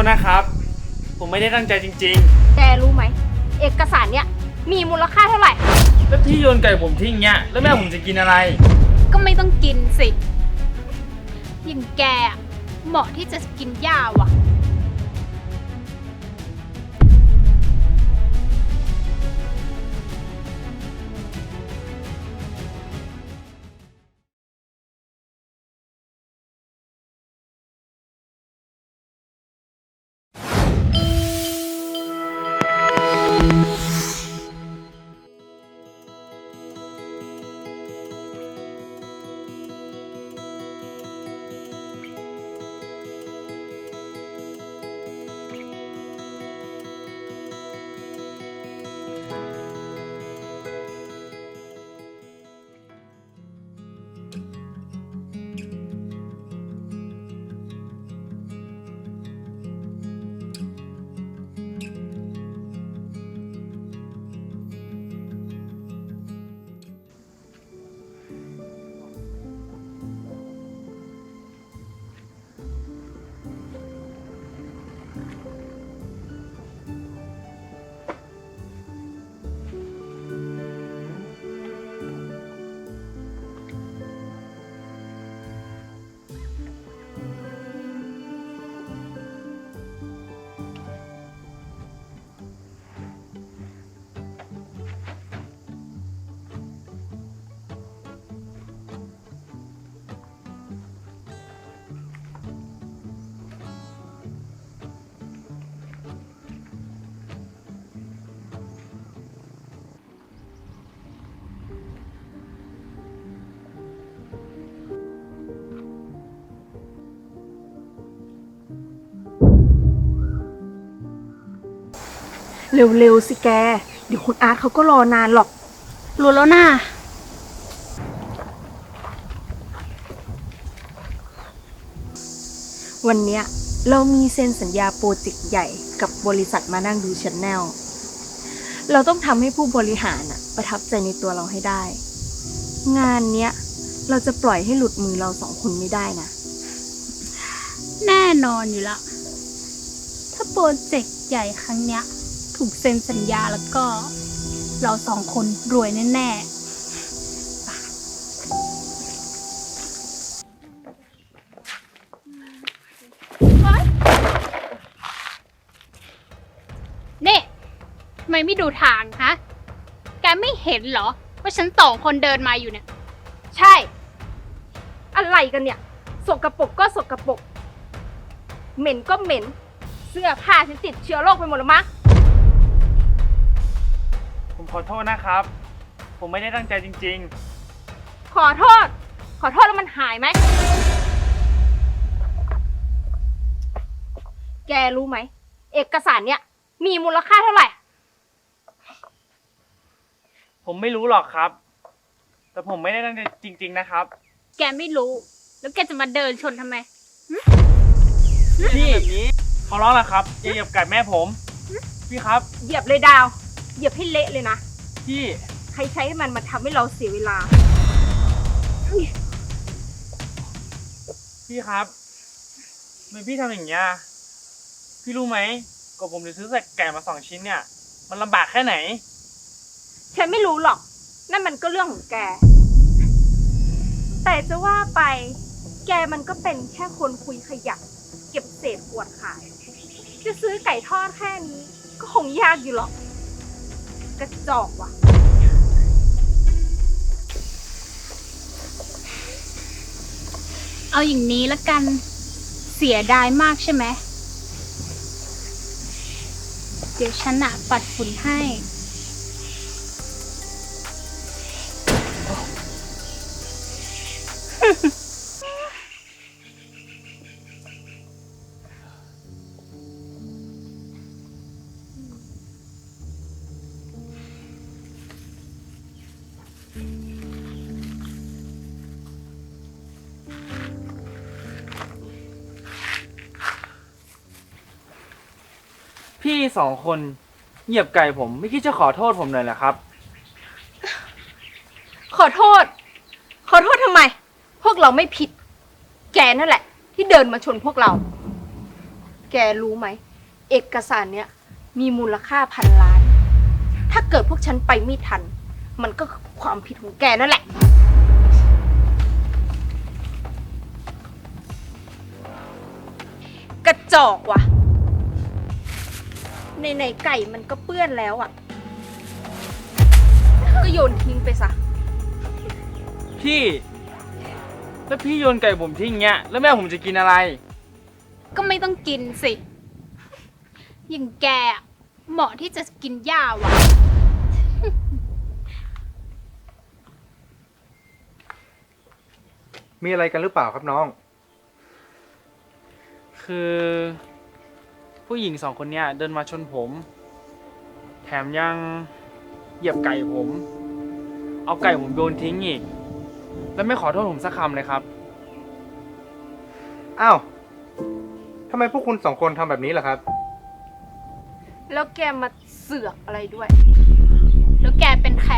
ษนะครับ ผมไม่ได้ตั้งใจจริงแกรู้ไหม เอกสารเนี่ยมีมูลค่าเท่าไหร่ ๆ แล้วพี่โยนไก่ผมทิ้งเงี้ย แล้วแม่ผมจะกินอะไร ก็ไม่ต้องกินสิอย่างแกอะเหมาะที่จะกินหญ้าว่ะ เร็วๆสิแก เดี๋ยวคุณอาร์ตเขาก็รอนานหรอก รู้แล้วนะวันเนี้ยเรามีเซ็นสัญญาโปรเจกต์ใหญ่กับบริษัทมานั่งดูชแนล เราต้องทำให้ผู้บริหารอะประทับใจในตัวเราให้ได้ งานเนี้ยเราจะปล่อยให้หลุดมือเราสองคนไม่ได้นะ แน่นอนอยู่ละ ถ้าโปรเจกต์ใหญ่ครั้งเนี้ย ถูกเซ็นสัญญาแล้วก็ เราสองคนรวยแน่ๆนี่ทำไมไม่ดูทางฮะ แกไม่เห็นเหรอ ว่าฉันสองคนเดินมาอยู่เนี่ย ใช่ อะไรกันเนี่ย สกรปรกก็สกรปรก เหม็นก็เหม็น เสื้อผ้าฉันติดเชื้อโรคไปหมดแล้วมั้ง ผมขอโทษนะครับ ผมไม่ได้ตั้งใจจริง ขอโทษ ขอโทษแล้วมันหายไหม แกรู้ไหม เอกสารเนี่ย มีมูลค่าเท่าไหร่ ๆ ผมไม่รู้หรอกครับ แต่ผมไม่ได้ตั้งใจจริง ๆ นะครับ แกไม่รู้ แล้วแกจะมาเดินชนทำไม พี่แบบนี้ขอร้องแล้วครับอย่าเหยียบไก่แม่ผม พี่ครับ เหยียบเลยดาว เหยียบให้เละเลยนะ พี่ ใครใช้มันมาทำให้เราเสียเวลา พี่ครับทำไมพี่ทำอย่างเงี้ย พี่รู้ไหมกว่าผมจะซื้อใส่ไก่มาสองชิ้นเนี่ย มันลำบากแค่ไหน ฉันไม่รู้หรอก นั่นมันก็เรื่องของแก แต่จะว่าไป แกมันก็เป็นแค่คนคุยขยะ เก็บเศษขวดขาย จะซื้อไก่ทอดแค่นี้ ก็คงยากอยู่หรอก กระจอกว่ะ เอาอย่างนี้ละกัน เสียดายมากใช่ไหม เดี๋ยวฉันอะปัดฝุ่นให้ พี่สองคนเหยียบไก่ผม ไม่คิดจะขอโทษผมหน่อยเหรอครับ ขอโทษ ขอโทษทำไม พวกเราไม่ผิด แกนั่นแหละ ที่เดินมาชนพวกเรา แกรู้ไหม เอกสารเนี้ยมีมูลค่าพันล้าน ถ้าเกิดพวกฉันไปไม่ทัน มันก็คือความผิดของแกนั่นแหละ กระจอกว่ะ ไหนๆไก่มันก็เปื้อนแล้วอะ ก็โยนทิ้งไปซะ พี่ แล้วพี่โยนไก่ผมทิ้งเงี้ย แล้วแม่ผมจะกินอะไร ก็ไม่ต้องกินสิ อย่างแกอะเหมาะที่จะกินหญ้าว่ะ มีอะไรกันหรือเปล่าครับน้อง คือ ผู้หญิงสองคนเนี้ยเดินมาชนผม แถมยังเหยียบไก่ผม เอาไก่ผมโยนทิ้งอีก แล้วไม่ขอโทษผมสักคำเลยครับ อ้าวทำไมพวกคุณสองคนทำแบบนี้ล่ะครับ แล้วแกมาเสือกอะไรด้วย แล้วแกเป็นใคร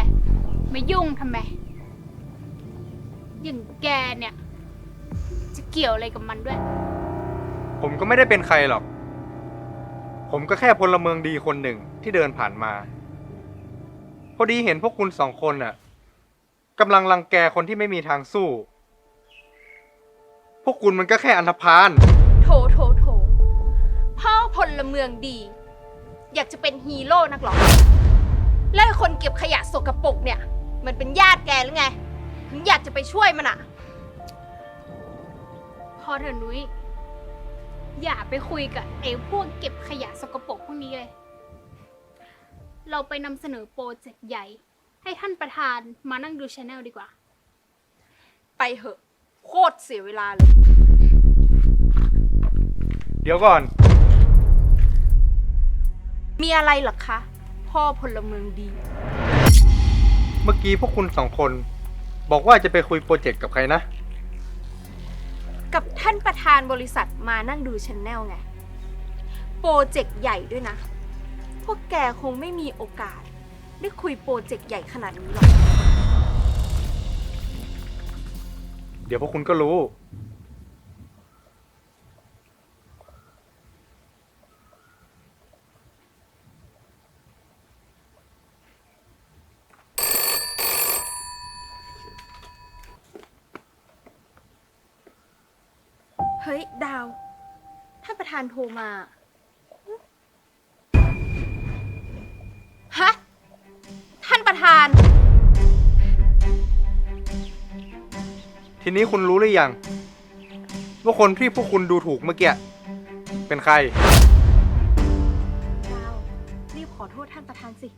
มายุ่งทำไม อย่างแกเนี่ย จะเกี่ยวอะไรกับมันด้วย ผมก็ไม่ได้เป็นใครหรอก ผมก็แค่พลเมืองดีคนหนึ่งที่เดินผ่านมา พอดีเห็นพวกคุณสองคนน่ะกำลังรังแกคนที่ไม่มีทางสู้ พวกคุณมันก็แค่อันธพาล โถโถโถพ่อพลเมืองดี อยากจะเป็นฮีโร่นักหรอ แล้วไอ้คนเก็บขยะสกปรกเนี่ย มันเป็นญาติแกหรือไง ถึงอยากจะไปช่วยมันอะพอเถอะนุ้ย อย่าไปคุยกับไอ้พวกเก็บขยะสกปรกพวกนี้เลย เราไปนำเสนอโปรเจกต์ใหญ่ ให้ท่านประธานมานั่งดูช anel ดีกว่า ไปเหอะ โคตรเสียเวลาเลย เดี๋ยวก่อน มีอะไรเหรอคะ พ่อพลเมืองดี เมื่อกี้พวกคุณสองคน บอกว่าจะไปคุยโปรเจกต์กับใครนะ กับท่านประธานบริษัทมานั่งดูชแนลไง โปรเจกต์ใหญ่ด้วยนะ พวกแกคงไม่มีโอกาส ได้คุยโปรเจกต์ใหญ่ขนาดนี้หรอก เดี๋ยวพวกคุณก็รู้ เฮ้ย ดาว ท่านประธานโทรมา ฮะ ท่านประธาน ทีนี้คุณรู้หรือยัง ว่าคนที่พวกคุณดูถูกเมื่อกี้ เป็นใคร ดาว รีบขอโทษท่านประธานสิ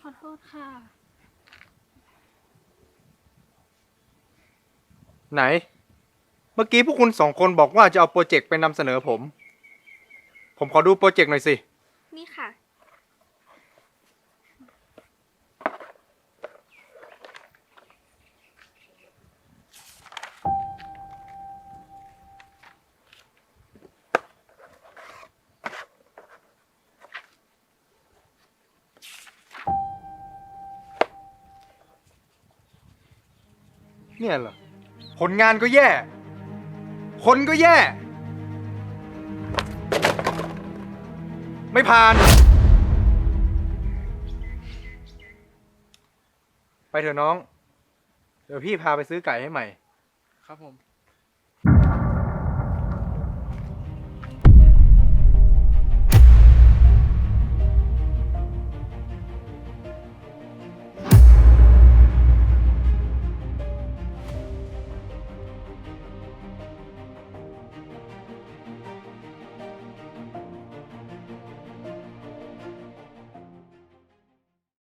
ขอโทษค่ะ ไหน เมื่อกี้พวกคุณสองคนบอกว่าจะเอาโปรเจกต์ไปนำเสนอผม ผมขอดูโปรเจกต์หน่อยสิ นี่ค่ะ เนี่ยเหรอ ผลงานก็แย่ คนก็แย่ ไม่ผ่าน ไปเถอะน้อง เดี๋ยวพี่พาไปซื้อไก่ให้ใหม่ ครับผม